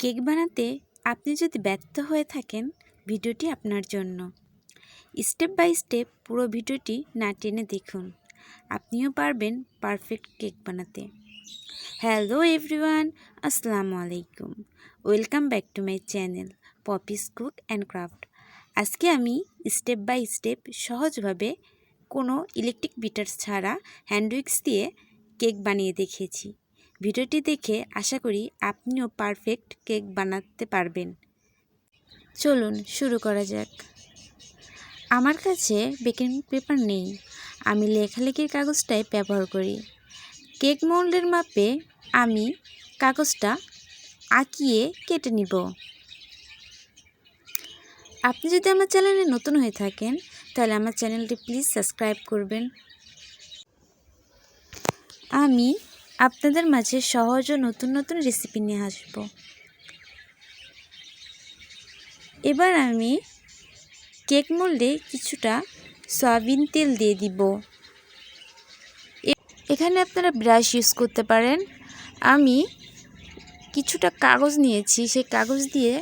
Cake বানাতে আপনি যদি ব্যর্থ হয়ে থাকেন ভিডিওটি আপনার জন্য। স্টেপ বাই স্টেপ পুরো ভিডিওটি না টেনে দেখুন। আপনিও পারবেন পারফেক্ট কেক বানাতে। হ্যালো এভরিওয়ান, আসসালামু আলাইকুম। Welcome back to my channel Poppy's cook and craft. আজকে আমি স্টেপ বাই স্টেপ সহজভাবে কোনো ইলেকট্রিক বিটার্স ছাড়া হ্যান্ডউইক্স দিয়ে কেক বানিয়ে দেখিয়েছি ভিডিওটি দেখে আশা করি আপনিও পারফেক্ট কেক বানাতে পারবেন। চলুন শুরু করা যাক। আমার কাছে বেকিং পেপার নেই। আমি লেখালেখির কাগজটাই ব্যবহার করি। কেক মোল্ডের মাপে আমি কাগজটা আঁকিয়ে কেটে নিব। আপনি যদি আমার চ্যানেলে নতুন হয়ে থাকেন, তাহলে আমার চ্যানেলটি প্লিজ সাবস্ক্রাইব করবেন। আমি আপনাদের মাঝে সহজ ও নতুন নতুন রেসিপি নিয়ে আসব। এবার আমি কেক মোল্ডে কিছুটা সয়াবিন তেল দিয়ে দিব। এখানে আপনারা ব্রাশ ইউজ করতে পারেন। আমি কিছুটা কাগজ নিয়েছি, সেই কাগজ দিয়ে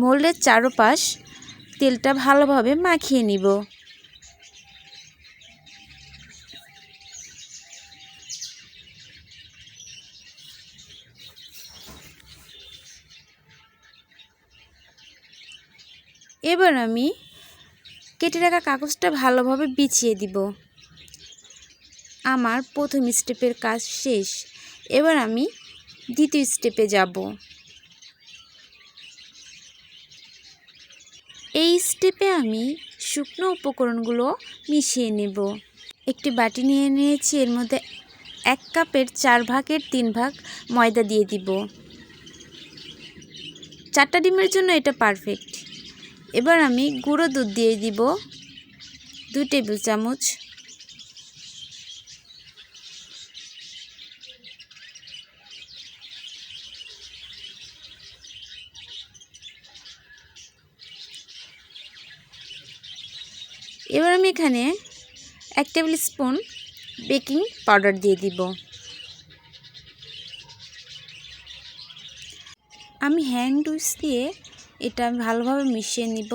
মোল্ডের চারোপাশ তেলটা ভালোভাবে মাখিয়ে নিব। এবার আমি কেটে রাখা কাগজটা ভালোভাবে বিছিয়ে দিব। আমার প্রথম স্টেপের কাজ শেষ। এবার আমি দ্বিতীয় স্টেপে যাব। এই স্টেপে আমি শুকনো উপকরণগুলো মিশিয়ে নেব। একটি বাটি নিয়ে নিয়েছি, এর মধ্যে এক কাপের চার ভাগের তিন ভাগ ময়দা দিয়ে দিব। চারটা ডিমের জন্য এটা পারফেক্ট। এবার আমি গুঁড়ো দুধ দিয়ে দিব দুই টেবিল চামচ। এবার আমি এখানে এক টেবিল স্পুন বেকিং পাউডার দিয়ে দিব। আমি হ্যান্ড উইচ দিয়ে এটা আমি ভালোভাবে মিশিয়ে নিব।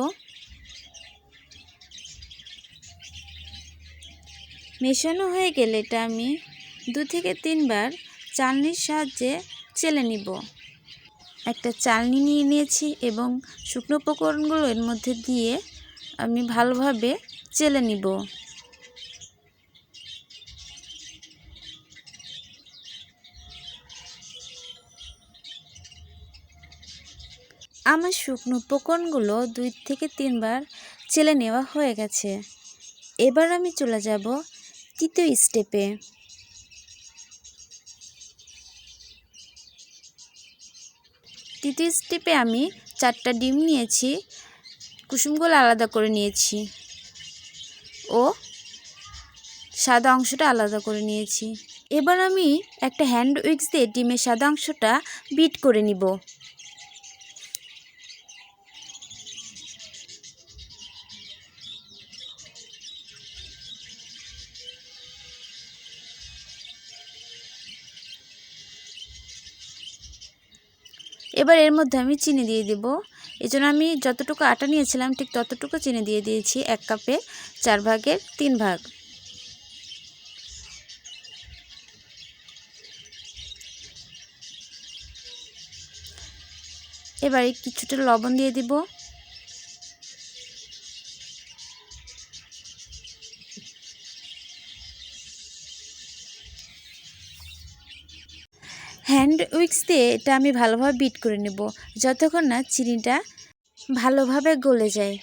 মেশানো হয়ে গেলে এটা আমি দু থেকে তিনবার চালনির সাহায্যে চেলে নিব। একটা চালনি নিয়ে নিয়েছি এবং শুকনো উপকরণগুলো এর মধ্যে দিয়ে আমি ভালোভাবে চেলে নিব। আমার শুকনো উপকরণগুলো দুই থেকে তিনবার চেলে নেওয়া হয়ে গেছে। এবার আমি চলে যাব তৃতীয় স্টেপে। তৃতীয় স্টেপে আমি চারটা ডিম নিয়েছি, কুসুমগুলো আলাদা করে নিয়েছি ও সাদা অংশটা আলাদা করে নিয়েছি। এবার আমি একটা হ্যান্ড উইক্স দিয়ে ডিমের সাদা অংশটা বিট করে নিব। এবার এর মধ্যে আমি চিনি দিয়ে দেব। জন্য আমি যতটুকু আটা নিয়েছিলাম, ঠিক ততটুকু চিনি দিয়ে দিয়েছি এক কাপে চার ভাগের তিন ভাগ। এবারে কিছুটা লবণ দিয়ে দিব। হ্যান্ড উইক্স দিয়ে এটা আমি ভালোভাবে বিট করে নেব, যতক্ষণ না চিনিটা ভালোভাবে গলে যায়।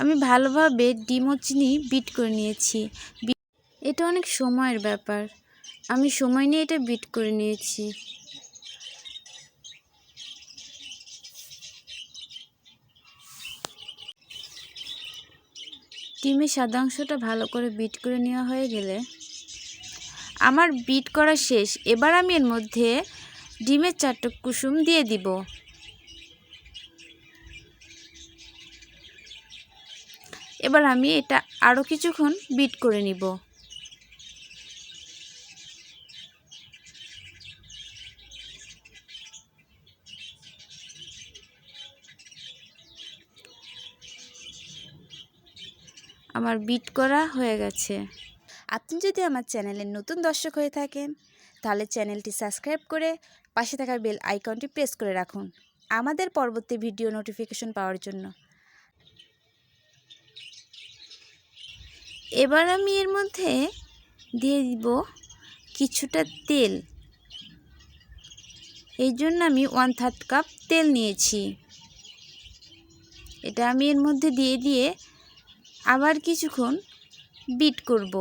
আমি ভালোভাবে ডিম ও চিনি বিট করে নিয়েছি। এটা অনেক সময়ের ব্যাপার। আমি সময় নিয়ে এটা বিট করে নিয়েছি। ডিমের সাদাংশটা ভালো করে বিট করে নেওয়া হয়ে গেলে আমার বিট করা শেষ। এবার আমি এর মধ্যে ডিমের চারটে কুসুম দিয়ে দিব। এবার আমি এটা আরও কিছুক্ষণ বিট করে নিব। আমার বিট করা হয়ে গেছে। আপনি যদি আমার চ্যানেলের নতুন দর্শক হয়ে থাকেন, তাহলে চ্যানেলটি সাবস্ক্রাইব করে পাশে থাকা বেল আইকনটি প্রেস করে রাখুন। আমাদের পরবর্তী ভিডিও নোটিফিকেশন পাওয়ার জন্য। এবার আমি এর মধ্যে দিয়ে দিব কিছুটা তেল। এই জন্য আমি ওয়ান থার্ড কাপ তেল নিয়েছি। এটা আমি এর মধ্যে দিয়ে দিয়ে আবার কিছুক্ষণ বিট করব।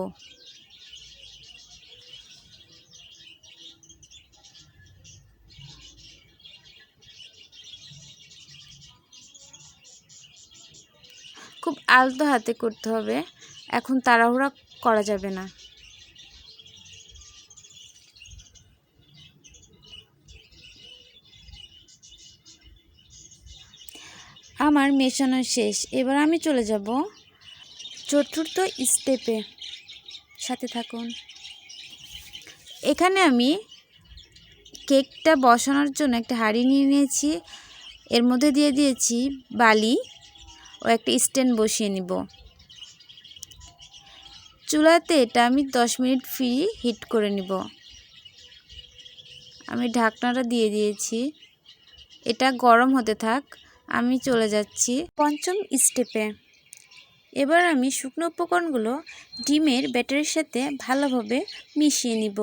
খুব আলতো হাতে করতে হবে। এখন তাড়াহুড়া করা যাবে না। আমার মেশানো শেষ। এবার আমি চলে যাব চতুর্থ স্টেপে সাথে থাকুন। এখানে আমি কেকটা বসানোর জন্য একটা হাঁড়ি নিয়ে নিয়েছি। এর মধ্যে দিয়ে দিয়েছি বালি ও একটা স্ট্যান্ড বসিয়ে নিব। চুলাতে এটা আমি দশ মিনিট ফ্রি হিট করে নিব। আমি ঢাকনাটা দিয়ে দিয়েছি। এটা গরম হতে থাক আমি চলে যাচ্ছি। পঞ্চম স্টেপে এবার আমি শুকনো উপকরণগুলো ডিমের ব্যাটারির সাথে ভালোভাবে মিশিয়ে নিব।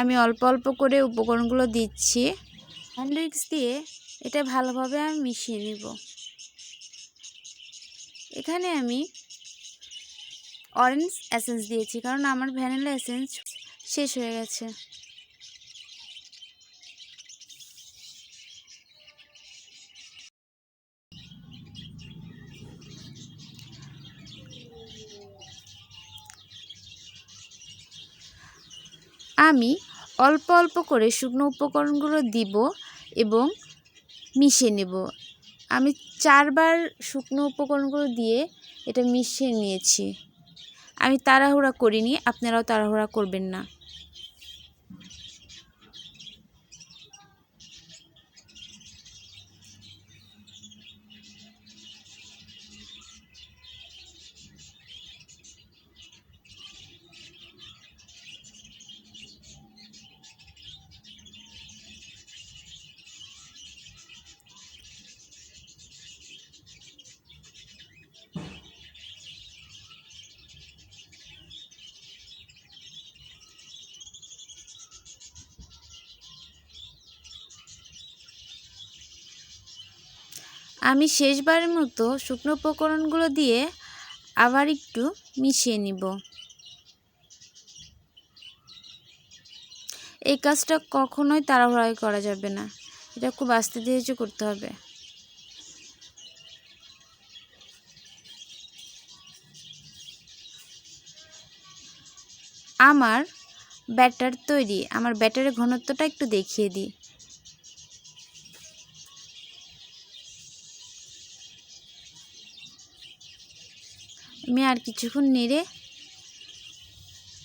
আমি অল্প অল্প করে উপকরণগুলো দিচ্ছি। হ্যান্ড উইক্স দিয়ে এটা ভালোভাবে আমি মিশিয়ে নিব। এখানে আমি অরেঞ্জ এসেন্স দিয়েছি, কারণ আমার ভ্যানিলা এসেন্স শেষ হয়ে গেছে। আমি অল্প অল্প করে শুকনো উপকরণগুলো দিব এবং মিশিয়ে নেব। আমি চারবার শুকনো উপকরণগুলো দিয়ে এটা মিশিয়ে নিয়েছি। আমি তাড়াহুড়া করিনি, আপনারাও তাড়াহুড়া করবেন না। আমি শেষবারের মতো শুকনো উপকরণগুলো দিয়ে আবার একটু মিশিয়ে নিব। এই কাজটা কখনোই তাড়াহুড়াই করা যাবে না। এটা খুব আস্তে ধীরে করতে হবে। আমার ব্যাটার তৈরি। আমার ব্যাটারের ঘনত্বটা একটু দেখিয়ে দিই। আমি আর কিছুক্ষণ নেড়ে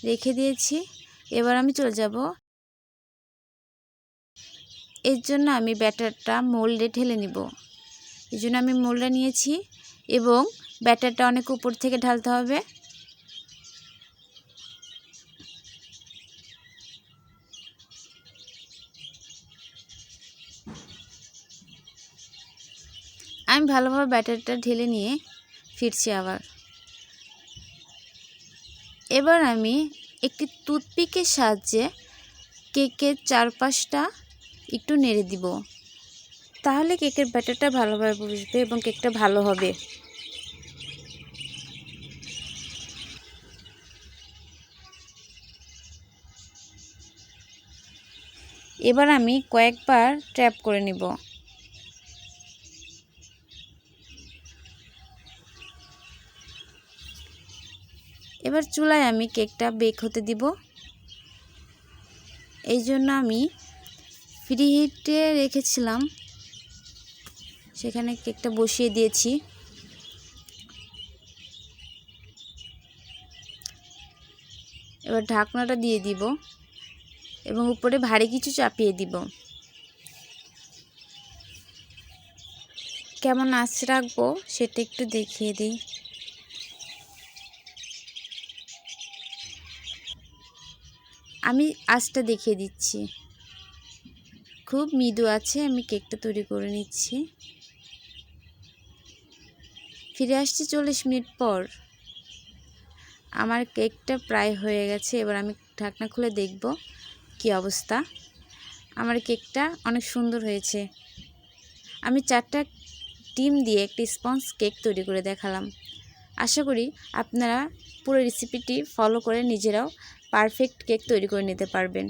রেখে দিয়েছি। এবার আমি চলে যাব। এর জন্য আমি ব্যাটারটা মোল্ডে ঢেলে নিব। এই জন্য আমি মোল্ডটা নিয়েছি এবং ব্যাটারটা অনেক উপর থেকে ঢালতে হবে। আমি ভালোভাবে ব্যাটারটা ঢেলে নিয়ে ফিরছি আবার। এবার আমি একটি টুথপিকের সাহায্যে কেকের চারপাশটা একটু নেড়ে দিব। তাহলে কেকের ব্যাটারটা ভালোভাবে বসবে এবং কেকটা ভালো হবে। এবার আমি কয়েকবার ট্র্যাপ করে নিব। এবার চুলায় আমি কেকটা বেক হতে দিব। এই জন্য আমি ফ্রি হিটে রেখেছিলাম। সেখানে কেকটা বসিয়ে দিয়েছি। এবার ঢাকনাটা দিয়ে দিব এবং উপরে ভারী কিছু চাপিয়ে দিব। কেমন আঁচ রাখব সেটা একটু দেখিয়ে দিই। আমি আঁচটা দেখিয়ে দিচ্ছি। খুব মৃদু আছে, আমি কেকটা তৈরি করে নিচ্ছি। ফিরে আসছি চল্লিশ মিনিট পর। আমার কেকটা প্রায় হয়ে গেছে, এবার আমি ঢাকনা খুলে দেখব কি অবস্থা। আমার কেকটা অনেক সুন্দর হয়েছে। আমি চারটা ডিম দিয়ে একটি স্পঞ্জ কেক তৈরি করে দেখালাম। আশা করি আপনারা পুরো রেসিপিটি ফলো করে নিজেরাও পারফেক্ট কেক তৈরি করে নিতে পারবেন।